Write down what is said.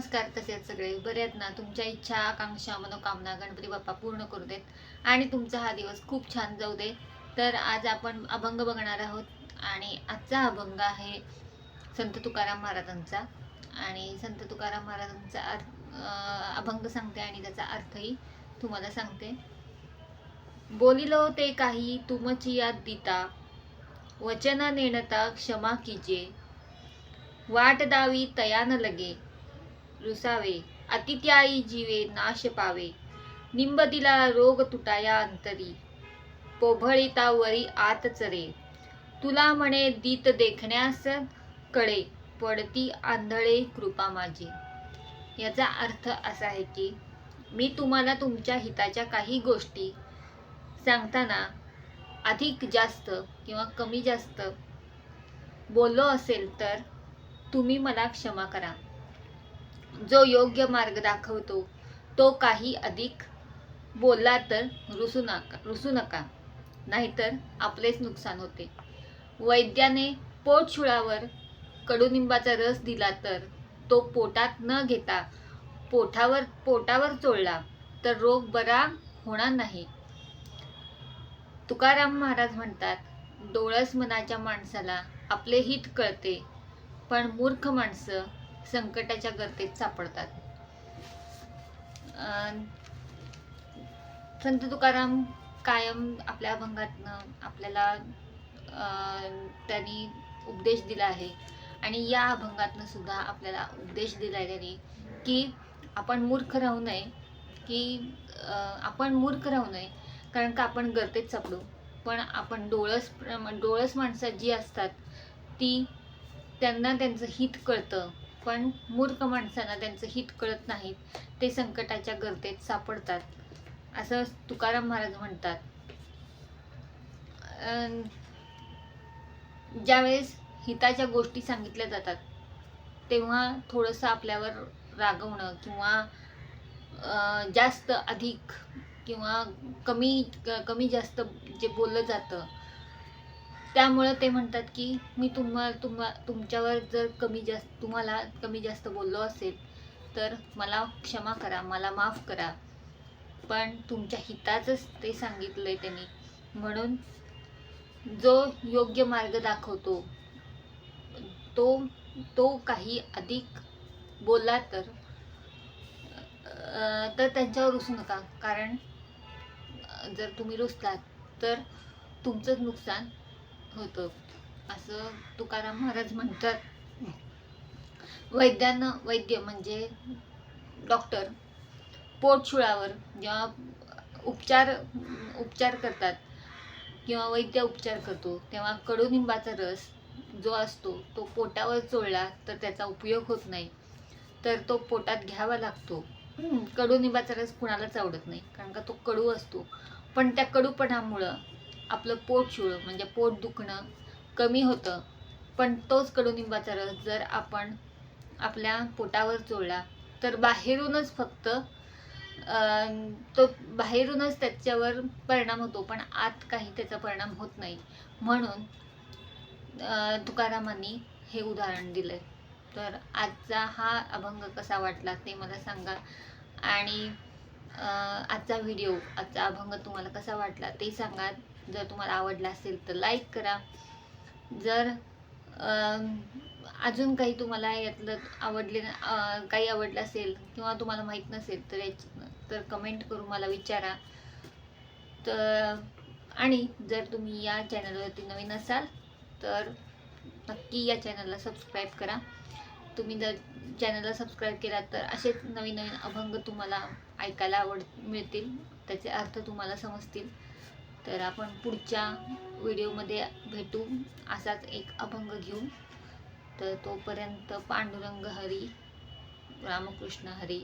नमस्कार कसे आहेत सगळे. बरे आहेत ना? तुमच्या इच्छा आकांक्षा मनोकामना गणपती बाप्पा पूर्ण करू देत. आणि तुमचा हा दिवस खूप छान जाऊ दे. तर आज आपण अभंग बघणार आहोत. आणि आजचा अभंग आहे संत तुकाराम महाराजांचा. आणि संत तुकाराम महाराजांचा अर्थ अभंग सांगते आणि त्याचा अर्थही तुम्हाला सांगते. बोलिलो ते काही तुमची याद दिता. वचना नेणता क्षमा कीजे. वाट दावी तया न लगे. रुसावे अतिथ्याई जीवे नाश पावे निंब दिला रोग तुटाया अंतरी पोभळिता वरी आत चरे तुला म्हणे दीत देखण्यास कळे पडती आंधळे कृपा माझी याचा अर्थ असा आहे की मी तुम्हाला तुमच्या हिताच्या काही गोष्टी सांगताना अधिक जास्त किंवा कमी जास्त बोललो असेल तर तुम्ही मला क्षमा करा जो योग्य मार्ग दाखवतो तो काही अधिक बोलला तर रुसू नका रुसू नका. नाहीतर आपलेच नुकसान होते. वैद्याने पोटशुळावर कडुनिंबाचा रस दिला तर तो पोटात न घेता पोटावर पोटावर चोळला तर रोग बरा होणार नाही. तुकाराम महाराज म्हणतात डोळस मनाच्या माणसाला आपले हित कळते पण मूर्ख माणसं संकटाच्या गर्तेत सापडतात. संत तुकाराम कायम आपल्या अभंगातनं आपल्याला त्यांनी उपदेश दिला आहे. आणि या अभंगातनं सुद्धा आपल्याला उपदेश दिला आहे त्यांनी की आपण मूर्ख राहू नये की आपण मूर्ख राहू नये कारण का आपण गर्तेत सापडू? पण आपण डोळस डोळस माणसं जी असतात ती त्यांना त्यांचं हित कळतं. पण मूर्ख माणसांना त्यांचं हित कळत नाहीत ते संकटाच्या गर्तेत सापडतात. असं तुकाराम महाराज म्हणतात. ज्यावेळेस हिताच्या गोष्टी सांगितल्या जातात तेव्हा थोडंसं आपल्यावर रागवणं किंवा जास्त अधिक किंवा कमी कमी जास्त जे बोललं जातं त्यामुळं ते म्हणतात की मी तुम्हा तुम्हा तुमच्यावर जर कमी जास्त तुम्हाला कमी जास्त बोललो असेल तर मला क्षमा करा मला माफ करा. पण तुमच्या हिताचंच ते सांगितलंय त्यांनी. म्हणून जो योग्य मार्ग दाखवतो तो तो काही अधिक बोलला तर तर त्यांच्यावर रुसू नका. कारण जर तुम्ही रुसलात तर तुमचंच नुकसान होतं. असं तुकाराम महाराज म्हणतात. वैद्यानं वैद्य म्हणजे डॉक्टर पोटशुळावर जेव्हा उपचार उपचार करतात किंवा वैद्य उपचार करतो तेव्हा कडुनिंबाचा रस जो असतो तो पोटावर चोळला तर त्याचा उपयोग होत नाही. तर तो पोटात घ्यावा लागतो. कडुनिंबाचा रस कुणालाच आवडत नाही कारण का तो कडू असतो. पण त्या कडूपणामुळं आपलं पोट शिवळं म्हणजे पोट दुखणं कमी होतं. पण तोच कडुनिंबाचा रस जर आपण आपल्या पोटावर चोळला तर बाहेरूनच फक्त तो बाहेरूनच त्याच्यावर परिणाम होतो पण आत काही त्याचा परिणाम होत नाही. म्हणून तुकारामांनी हे उदाहरण दिलंय. तर आजचा हा अभंग कसा वाटला ते मला सांगा. आणि आजचा व्हिडिओ आजचा अभंग तुम्हाला कसा वाटला ते सांगा. जर तुम्हाला आवडला असेल तर लाईक करा. जर अजून काही तुम्हाला यातलं आवडले काही आवडलं असेल किंवा तुम्हाला माहीत नसेल तर याच तर कमेंट करून मला विचारा. तर आणि जर तुम्ही या चॅनलवरती नवीन असाल तर नक्की या चॅनलला सबस्क्राईब करा. तुम्ही जर चॅनलला सबस्क्राईब केला तर असेच नवीन नवीन अभंग तुम्हाला ऐकायला आवड मिळतील त्याचे अर्थ तुम्हाला समजतील. तर आपण पुढच्या व्हिडिओमध्ये भेटू. असाच एक अभंग घेऊ. तर तोपर्यंत पांडुरंग हरी रामकृष्ण हरी.